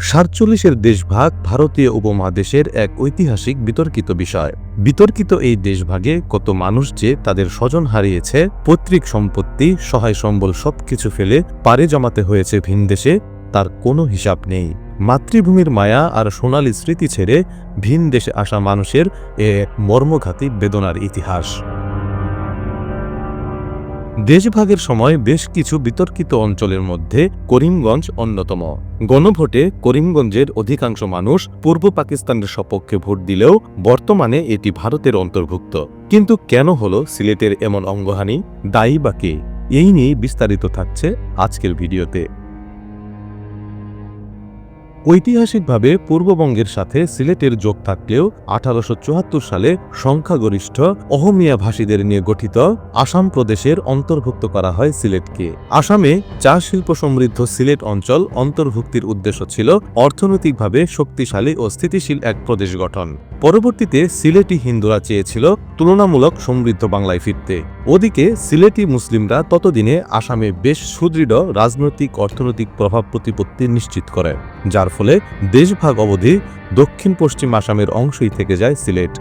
সাতচল্লিশের দেশভাগ ভারতীয় উপমহাদেশের এক ঐতিহাসিক বিতর্কিত বিষয়। বিতর্কিত এই দেশভাগে কত মানুষ যে তাদের স্বজন হারিয়েছে, পৈতৃক সম্পত্তি, সহায় সম্বল সবকিছু ফেলে পারে জমাতে হয়েছে ভিনদেশে তার কোনো হিসাব নেই। মাতৃভূমির মায়া আর সোনালী স্মৃতি ছেড়ে ভিন দেশে আসা মানুষের এ মর্মঘাতী বেদনার ইতিহাস। দেশভাগের সময় বেশ কিছু বিতর্কিত অঞ্চলের মধ্যে করিমগঞ্জ অন্যতম। গণভোটে করিমগঞ্জের অধিকাংশ মানুষ পূর্ব পাকিস্তানের সপক্ষে ভোট দিলেও বর্তমানে এটি ভারতের অন্তর্ভুক্ত। কিন্তু কেন হল সিলেটের এমন অঙ্গহানি? দায়ী বা কে? এই নিয়ে বিস্তারিত থাকছে আজকের ভিডিওতে। ঐতিহাসিকভাবে পূর্ববঙ্গের সাথে সিলেটের যোগ থাকলেও আঠারোশো চুয়াত্তর সালে সংখ্যাগরিষ্ঠ অহমিয়া ভাষীদের নিয়ে গঠিত আসাম প্রদেশের অন্তর্ভুক্ত করা হয় সিলেটকে। আসামে চা শিল্প সমৃদ্ধ সিলেট অঞ্চল অন্তর্ভুক্তির উদ্দেশ্য ছিল অর্থনৈতিকভাবে শক্তিশালী ও স্থিতিশীল এক প্রদেশ গঠন। পরবর্তীতে সিলেটি হিন্দুরা চেয়েছিল তুলনামূলক সমৃদ্ধ বাংলায় ফিরতে। ওদিকে সিলেটি মুসলিমরা ততদিনে আসামে বেশ সুদৃঢ় রাজনৈতিক অর্থনৈতিক প্রভাব প্রতিপত্তি নিশ্চিত করে, যার ফলে দেশভাগ অবধি দক্ষিণ পশ্চিম আসামের অংশই থেকে যায় সিলেট।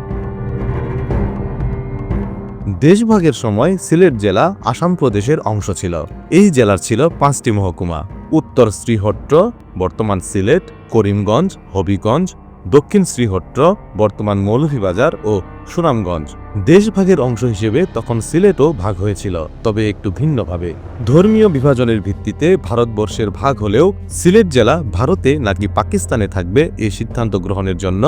দেশভাগের সময় সিলেট জেলা আসাম প্রদেশের অংশ ছিল। এই জেলার ছিল পাঁচটি মহকুমা। উত্তর শ্রীহট্ট, বর্তমান সিলেট, করিমগঞ্জ, হবিগঞ্জ, দক্ষিণ শ্রীহট্ট, বর্তমান মৌলভীবাজার ও সুনামগঞ্জ। দেশভাগের অংশ হিসেবে তখন সিলেটও ভাগ হয়েছিল, তবে একটু ভিন্নভাবে। ধর্মীয় বিভাজনের ভিত্তিতে ভারতবর্ষের ভাগ হলেও সিলেট জেলা ভারতে নাকি পাকিস্তানে থাকবে এই সিদ্ধান্ত গ্রহণের জন্য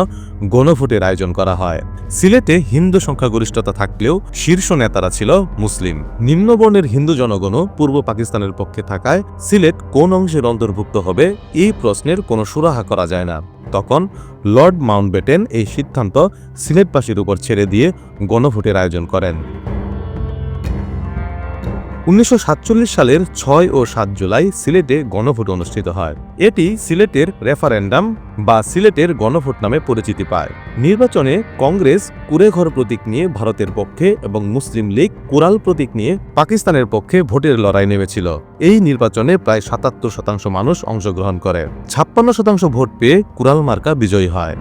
গণভোটের আয়োজন করা হয়। সিলেটে হিন্দু সংখ্যাগরিষ্ঠতা থাকলেও শীর্ষ নেতারা ছিল মুসলিম। নিম্নবর্ণের হিন্দু জনগণও পূর্ব পাকিস্তানের পক্ষে থাকায় সিলেট কোন অংশের অন্তর্ভুক্ত হবে এই প্রশ্নের কোনো সুরাহা করা যায় না। তখন লর্ড মাউন্টবেটেন এই সিদ্ধান্ত সিলেটবাসীর উপর ছেড়ে দিয়ে গণভোটের আয়োজন করেন। উনিশশো সাতচল্লিশ সালের ছয় ও সাত জুলাই সিলেটে গণভোট অনুষ্ঠিত হয়। এটি সিলেটের রেফারেন্ডাম বা সিলেটের গণভোট নামে পরিচিতি পায়। নির্বাচনে কংগ্রেস কুড়েঘর প্রতীক নিয়ে ভারতের পক্ষে এবং মুসলিম লীগ কুরাল প্রতীক নিয়ে পাকিস্তানের পক্ষে ভোটের লড়াই নেমেছিল। এই নির্বাচনে প্রায় সাতাত্তর শতাংশ মানুষ অংশগ্রহণ করে। ছাপ্পান্ন শতাংশ ভোট পেয়ে কুরাল মার্কা বিজয়ী হয়।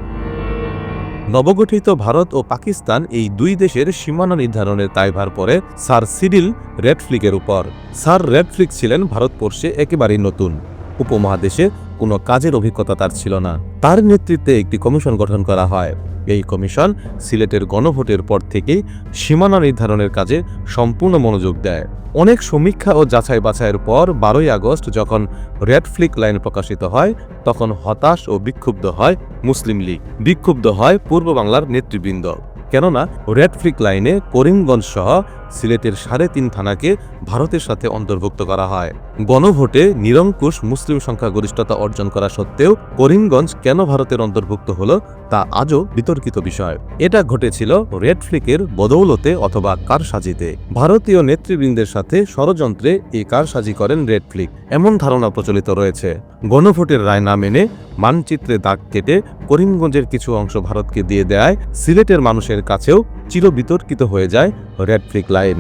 নবগঠিত ভারত ও পাকিস্তান এই দুই দেশের সীমানা নির্ধারণের দায়ভার পরে স্যার সিডিল রেডফ্লিকের উপর। স্যার রেডফ্লিক ছিলেন ভারতবর্ষে একেবারেই নতুন। উপমহাদেশে কোনো কাজের অভিজ্ঞতা তার ছিল না। তার নেতৃত্বে একটি কমিশন গঠন করা হয়। এই কমিশন সিলেটের গণভোটের পর থেকেই সীমানা নির্ধারণের কাজে সম্পূর্ণ মনোযোগ দেয়। অনেক সমীক্ষা ও যাচাই বাছাইয়ের পর বারোই আগস্ট যখন রেড ফ্লিক লাইন প্রকাশিত হয়, তখন হতাশ ও বিক্ষুব্ধ হয় মুসলিম লীগ। বিক্ষুব্ধ হয় পূর্ব বাংলার নেতৃবৃন্দ। কেননা রেড ফ্লিক লাইনে করিমগঞ্জ সহ সিলেটের সাড়ে তিন থানাকে ভারতের সাথে অন্তর্ভুক্ত করা হয়। গণভোটে নিরঙ্কুশ মুসলিম সংখ্যাগরিষ্ঠতা অর্জন করা সত্ত্বেও করিমগঞ্জ কেন ভারতের অন্তর্ভুক্ত হল তা আজও বিতর্কিত বিষয়। এটা ঘটেছিল রেড ফ্লিকের বদৌলতে অথবা কারসাজিতে। ভারতীয় নেতৃবৃন্দের সাথে ষড়যন্ত্রে এই কারসাজি করেন রেড ফ্লিক, এমন ধারণা প্রচলিত রয়েছে। গণভোটের রায় না মেনে মানচিত্রে দাগ কেটে করিমগঞ্জের কিছু অংশ ভারতকে দিয়ে দেয়, সিলেটের মানুষের কাছেও চিরবিতর্কিত হয়ে যায় রেড ফ্লিক লাইন।